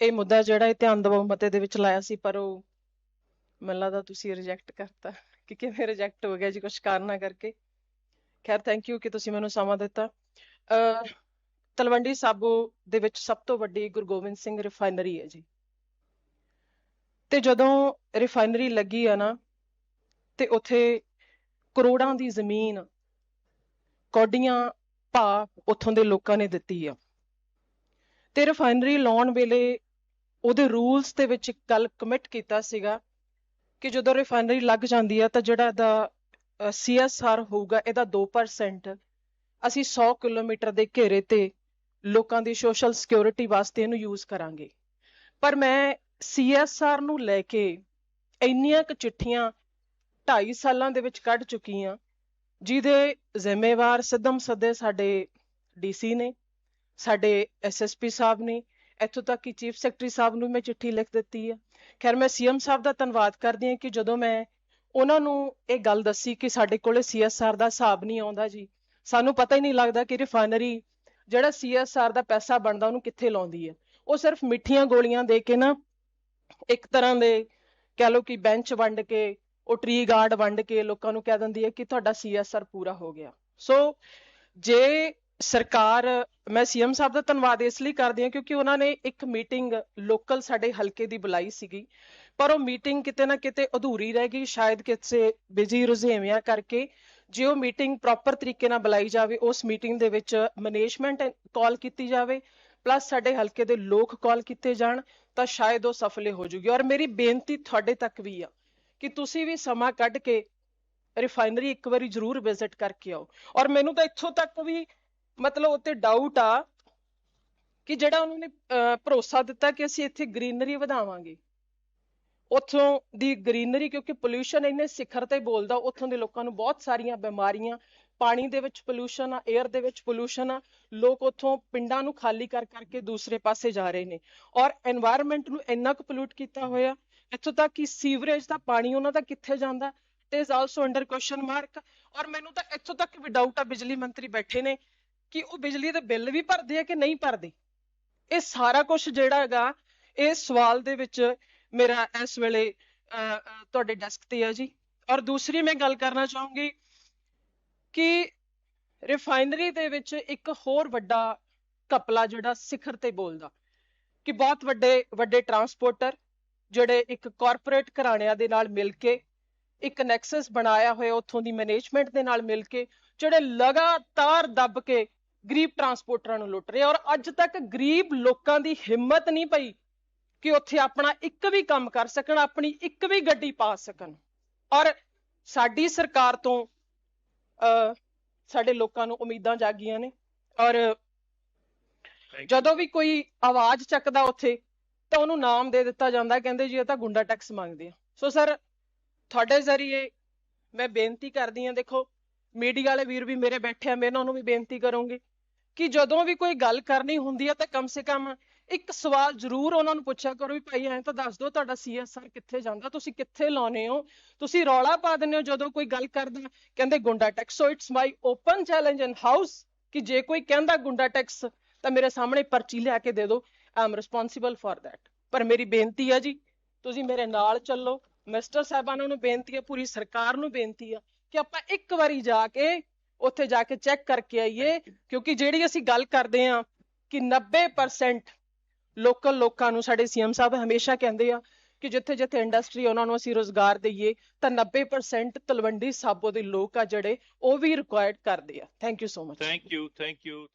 ਇਹ ਮੁੱਦਾ ਜਿਹੜਾ ਇਹ ਧਿਆਨ ਦਵਾਓ ਮਤੇ ਦੇ ਵਿੱਚ ਲਾਇਆ ਸੀ, ਪਰ ਉਹ ਮੈਨੂੰ ਲੱਗਦਾ ਤੁਸੀਂ ਰਿਜੈਕਟ ਕਰਤਾ, ਕਿ ਕਿਵੇਂ ਰਿਜੈਕਟ ਹੋ ਗਿਆ ਜੀ ਕੁਝ ਕਾਰਨਾਂ ਕਰਕੇ। ਖੈਰ ਥੈਂਕ ਯੂ ਕਿ ਤੁਸੀਂ ਮੈਨੂੰ ਸਮਾਂ ਦਿੱਤਾ। ਤਲਵੰਡੀ ਸਾਬੋ ਦੇ ਵਿੱਚ ਸਭ ਤੋਂ ਵੱਡੀ ਗੁਰੂ ਗੋਬਿੰਦ ਸਿੰਘ ਰਿਫਾਈਨਰੀ ਹੈ ਜੀ। ਤੇ ਜਦੋਂ ਰਿਫਾਈਨਰੀ ਲੱਗੀ ਆ ਨਾ, ਤੇ ਉੱਥੇ ਕਰੋੜਾਂ ਦੀ ਜ਼ਮੀਨ ਕੌਡੀਆਂ ਭਾ ਉੱਥੋਂ ਦੇ ਲੋਕਾਂ ਨੇ ਦਿੱਤੀ ਆ। ਤੇ ਰਿਫਾਈਨਰੀ ਲਾਉਣ ਵੇਲੇ ਉਹਦੇ ਰੂਲਸ ਦੇ ਵਿੱਚ ਇੱਕ ਗੱਲ ਕਮਿਟ ਕੀਤਾ ਸੀਗਾ ਕਿ ਜਦੋਂ ਰਿਫਾਈਨਰੀ ਲੱਗ ਜਾਂਦੀ ਆ ਤਾਂ ਜਿਹੜਾ ਦਾ ਸੀਐਸਆਰ ਹੋਊਗਾ ਇਹਦਾ 2% ਅਸੀਂ 100 ਕਿਲੋਮੀਟਰ ਦੇ ਘੇਰੇ ਤੇ ਲੋਕਾਂ ਦੀ ਸੋਸ਼ਲ ਸਿਕਿਉਰਿਟੀ ਵਾਸਤੇ ਇਹਨੂੰ ਯੂਜ਼ ਕਰਾਂਗੇ। ਪਰ ਮੈਂ ਸੀਐਸਆਰ ਨੂੰ ਲੈ ਕੇ ਇੰਨੀਆਂ ਕੁ ਚਿੱਠੀਆਂ 2.5 ਸਾਲਾਂ ਦੇ ਵਿੱਚ ਕੱਢ ਚੁੱਕੀ ਆ, ਜਿਹਦੇ ਜ਼ਿੰਮੇਵਾਰ ਸਿੱਧਮ ਸੱਦੇ ਸਾਡੇ ਡੀਸੀ ਨੇ, ਸਾਡੇ ਐਸਐਸਪੀ ਸਾਹਿਬ ਨੇ ਇੱਥੋਂ ਤੱਕ ਕਿ ਚੀਫ ਸੈਕਟਰੀ ਸਾਹਿਬ ਨੂੰ ਮੈਂ ਚਿੱਠੀ ਲਿਖ ਦਿੱਤੀ ਆ। ਖੈਰ, ਮੈਂ ਸੀਐਮ ਸਾਹਿਬ ਦਾ ਧੰਨਵਾਦ ਕਰਦੀ ਹਾਂ ਕਿ ਜਦੋਂ ਮੈਂ ਉਹਨਾਂ ਨੂੰ ਇਹ ਗੱਲ ਦੱਸੀ ਕਿ ਸਾਡੇ ਕੋਲੇ ਸੀਐਸਆਰ ਦਾ ਹਿਸਾਬ ਨਹੀਂ ਆਉਂਦਾ ਜੀ, ਸਾਨੂੰ ਪਤਾ ਹੀ ਨਹੀਂ ਲੱਗਦਾ ਕਿ ਰਿਫਾਈਨਰੀ ਜਿਹੜਾ ਸੀਐਸਆਰ ਦਾ ਪੈਸਾ ਬਣਦਾ ਉਹਨੂੰ ਕਿੱਥੇ ਲਾਉਂਦੀ ਹੈ। ਉਹ ਸਿਰਫ ਮਿੱਠੀਆਂ ਗੋਲੀਆਂ ਦੇ ਕੇ ਨਾ ਇੱਕ ਤਰ੍ਹਾਂ ਦੇ ਕਹਿ ਲਓ ਕਿ ਬੈਂਚ ਵੰਡ ਕੇ, ਉਹ ਟ੍ਰੀ ਗਾਰਡ ਵੰਡ ਕੇ ਲੋਕਾਂ ਨੂੰ ਕਹਿ ਦਿੰਦੀ ਹੈ ਕਿ ਤੁਹਾਡਾ ਸੀਐਸਆਰ ਪੂਰਾ ਹੋ ਗਿਆ। ਸੋ ਜੇ ਸਰਕਾਰ, ਮੈਂ ਸੀਐਮ ਸਾਹਿਬ ਦਾ ਧੰਨਵਾਦ ਇਸ ਲਈ ਕਰਦੀ ਹਾਂ ਕਿਉਂਕਿ ਉਹਨਾਂ ਨੇ ਇੱਕ ਮੀਟਿੰਗ ਲੋਕਲ ਸਾਡੇ ਹਲਕੇ ਦੀ ਬੁਲਾਈ ਸੀਗੀ। ਪਰ ਉਹ ਮੀਟਿੰਗ ਕਿਤੇ ਨਾ ਕਿਤੇ ਅਧੂਰੀ ਰਹਿ ਗਈ, ਸ਼ਾਇਦ ਕਿਸੇ ਬਿਜ਼ੀ ਰੁਝੇਵਿਆਂ ਕਰਕੇ। ਜੇ ਉਹ ਮੀਟਿੰਗ ਪ੍ਰੋਪਰ ਤਰੀਕੇ ਨਾਲ ਬੁਲਾਈ ਜਾਵੇ, ਉਸ ਮੀਟਿੰਗ ਦੇ ਵਿੱਚ ਮੈਨੇਜਮੈਂਟ ਕਾਲ ਕੀਤੀ ਜਾਵੇ, ਪਲੱਸ ਸਾਡੇ ਹਲਕੇ ਦੇ ਲੋਕ ਕਾਲ ਕੀਤੇ ਜਾਣ, ਤਾਂ ਸ਼ਾਇਦ ਉਹ ਸਫਲੇ ਹੋ ਜੂਗੀ। ਔਰ ਮੇਰੀ ਬੇਨਤੀ ਤੁਹਾਡੇ ਤੱਕ ਵੀ ਆ ਕਿ ਤੁਸੀਂ ਵੀ ਸਮਾਂ ਕੱਢ ਕੇ ਰਿਫਾਈਨਰੀ ਇੱਕ ਵਾਰੀ ਜ਼ਰੂਰ ਵਿਜ਼ਿਟ ਕਰਕੇ ਆਓ। ਔਰ ਮੈਨੂੰ ਤਾਂ ਇੱਥੋਂ ਤੱਕ ਵੀ ਮਤਲਬ ਉੱਥੇ ਡਾਊਟ ਆ ਕਿ ਜਿਹੜਾ ਉਹਨਾਂ ਨੇ, ਅਹ ਭਰੋਸਾ ਦਿੱਤਾ ਕਿ ਅਸੀਂ ਇੱਥੇ ਗ੍ਰੀਨਰੀ ਵਧਾਵਾਂਗੇ। ਉੱਥੋਂ ਦੀ ਗ੍ਰੀਨਰੀ ਕਿਉਂਕਿ ਪੋਲੂਸ਼ਨ ਇੰਨੇ ਸਿਖਰ ਤੇ ਬੋਲਦਾ, ਉੱਥੋਂ ਦੇ ਲੋਕਾਂ ਨੂੰ ਬਹੁਤ ਸਾਰੀਆਂ ਬਿਮਾਰੀਆਂ, ਪਾਣੀ ਦੇ ਵਿੱਚ ਪੋਲੂਸ਼ਨ ਆ 에ਅਰ ਦੇ ਵਿੱਚ ਪੋਲੂਸ਼ਨ ਆ, ਲੋਕ ਉੱਥੋਂ ਪਿੰਡਾਂ ਨੂੰ ਖਾਲੀ ਕਰ ਕਰਕੇ ਦੂਸਰੇ ਪਾਸੇ ਜਾ ਰਹੇ ਨੇ। ਔਰ এনवायरमेंट ਨੂੰ ਇੰਨਾ ਕੁ ਪੋਲੂਟ ਕੀਤਾ ਹੋਇਆ, ਇੱਥੋਂ ਤੱਕ ਕਿ ਸੀਵਰੇਜ ਦਾ ਪਾਣੀ ਉਹਨਾਂ ਦਾ ਕਿੱਥੇ ਜਾਂਦਾ ਇਟ ਇਜ਼ ਮਾਰਕ ਔਰ ਮੈਨੂੰ ਤਾਂ ਇੱਥੋਂ ਤੱਕ ਵੀ ਡਾਊਟ ਆ, ਬਿਜਲੀ ਮੰਤਰੀ ਬੈਠੇ ਨੇ ਕਿ ਉਹ ਬਿਜਲੀ ਦੇ ਬਿੱਲ ਵੀ ਭਰਦੇ ਆ ਕਿ ਨਹੀਂ ਭਰਦੇ? ਇਹ ਸਾਰਾ ਕੁਝ ਜਿਹੜਾ ਹੈਗਾ ਇਹ ਸਵਾਲ ਦੇ ਵਿੱਚ ਮੇਰਾ ਇਸ ਵੇਲੇ ਅਹ, ਤੁਹਾਡੇ ਡੈਸਕ ਤੇ ਆ ਜੀ। ਔਰ ਦੂਸਰੀ ਮੈਂ ਗੱਲ ਕਰਨਾ ਚਾਹੂੰਗੀ ਕਿ ਰਿਫਾਈਨਰੀ ਦੇ ਵਿੱਚ ਇੱਕ ਹੋਰ ਵੱਡਾ ਕਪਲਾ ਜਿਹੜਾ ਸਿਖਰ ਤੇ ਬੋਲਦਾ ਕਿ ਬਹੁਤ ਵੱਡੇ ਵੱਡੇ ਟਰਾਂਸਪੋਰਟਰ ਜਿਹੜੇ ਇੱਕ ਕਾਰਪੋਰੇਟ ਘਰਾਣਿਆਂ ਦੇ ਨਾਲ ਮਿਲ ਕੇ ਇੱਕ ਨੈਕਸਸ ਬਣਾਇਆ ਹੋਇਆ ਉੱਥੋਂ ਦੀ ਮੈਨੇਜਮੈਂਟ ਦੇ ਨਾਲ ਮਿਲ ਕੇ ਜਿਹੜੇ ਲਗਾਤਾਰ ਦੱਬ ਕੇ ਗਰੀਬ ਟਰਾਂਸਪੋਰਟਰਾਂ ਨੂੰ ਲੁੱਟ ਰਹੇ ਆ ਔਰ ਅੱਜ ਤੱਕ ਗਰੀਬ ਲੋਕਾਂ ਦੀ ਹਿੰਮਤ ਨਹੀਂ ਪਈ ਕਿ ਉੱਥੇ ਆਪਣਾ ਇੱਕ ਵੀ ਕੰਮ ਕਰ ਸਕਣ ਆਪਣੀ ਇੱਕ ਵੀ ਗੱਡੀ ਪਾ ਸਕਣ। ਔਰ ਸਾਡੀ ਸਰਕਾਰ ਤੋਂ ਅ ਸਾਡੇ ਲੋਕਾਂ ਨੂੰ ਉਮੀਦਾਂ ਜਾਗੀਆਂ ਨੇ। ਔਰ ਜਦੋਂ ਵੀ ਕੋਈ ਆਵਾਜ਼ ਚੱਕਦਾ ਉੱਥੇ ਤਾਂ ਉਹਨੂੰ ਨਾਮ ਦੇ ਦਿੱਤਾ ਜਾਂਦਾ ਕਹਿੰਦੇ ਜੀ ਇਹ ਤਾਂ ਗੁੰਡਾ ਟੈਕਸ ਮੰਗਦੇ ਆ। ਸੋ ਸਰ ਤੁਹਾਡੇ ਜ਼ਰੀਏ ਮੈਂ ਬੇਨਤੀ ਕਰਦੀ ਹਾਂ ਦੇਖੋ ਮੀਡੀਆ ਵਾਲੇ ਵੀਰ ਵੀ ਮੇਰੇ ਬੈਠੇ ਆ, ਮੈਂ ਉਹਨਾਂ ਨੂੰ ਵੀ ਬੇਨਤੀ ਕਰੂੰਗੀ ਕਿ ਜਦੋਂ ਵੀ ਕੋਈ ਗੱਲ ਕਰਨੀ ਹੁੰਦੀ ਹੈ ਤਾਂ ਕਮ ਸੇ ਕਮ ਇੱਕ ਸਵਾਲ ਜ਼ਰੂਰ ਉਹਨਾਂ ਨੂੰ ਪੁੱਛਿਆ ਕਰੋ ਵੀ ਭਾਈ ਐਂ ਤਾਂ ਦੱਸ ਦਿਓ ਤੁਹਾਡਾ ਸੀਐਸਆਰ ਕਿੱਥੇ ਜਾਂਦਾ, ਤੁਸੀਂ ਕਿੱਥੇ ਲਾਉਨੇ ਹੋ? ਤੁਸੀਂ ਰੌਲਾ ਪਾ ਦਿੰਦੇ ਹੋ ਜਦੋਂ ਕੋਈ ਗੱਲ ਕਰਦਾ, ਕਹਿੰਦੇ ਗੁੰਡਾ tax so it's my open challenge in house ਕਿ ਜੇ ਕੋਈ ਕਹਿੰਦਾ ਗੁੰਡਾ ਟੈਕਸ ਤਾਂ ਮੇਰੇ ਸਾਹਮਣੇ ਪਰਚੀ ਲਿਆ ਕੇ ਦੇ ਦਿਓ I am responsible for that ਪਰ ਮੇਰੀ ਬੇਨਤੀ ਆ ਜੀ, ਤੁਸੀਂ ਮੇਰੇ ਨਾਲ ਚੱਲੋ, ਮਿਸਟਰ ਸਾਹਿਬਾਨਾਂ ਨੂੰ ਬੇਨਤੀ ਹੈ ਪੂਰੀ ਸਰਕਾਰ ਨੂੰ ਬੇਨਤੀ ਆ ਕਿ ਆਪਾਂ ਇੱਕ ਵਾਰੀ ਜਾ ਕੇ ਉੱਥੇ ਜਾ ਕੇ ਚੈੱਕ ਕਰਕੇ ਆਈਏ, ਕਿਉਂਕਿ ਜਿਹੜੀ ਅਸੀਂ ਗੱਲ ਕਰਦੇ ਆ ਕਿ 90% ਲੋਕਲ ਲੋਕਾਂ ਨੂੰ, ਸਾਡੇ ਸੀਐਮ ਸਾਹਿਬ ਹਮੇਸ਼ਾ ਕਹਿੰਦੇ ਆ ਕਿ ਜਿੱਥੇ ਜਿੱਥੇ ਇੰਡਸਟਰੀ ਉਹਨਾਂ ਨੂੰ ਅਸੀਂ ਰੋਜ਼ਗਾਰ ਦਈਏ, ਤਾਂ 90% ਤਲਵੰਡੀ ਸਾਬੋ ਦੇ ਲੋਕ ਆ ਜਿਹੜੇ, ਉਹ ਵੀ ਰਿਕੁਆਇਰਡ ਕਰਦੇ ਆ। Thank you so much Thank you thank you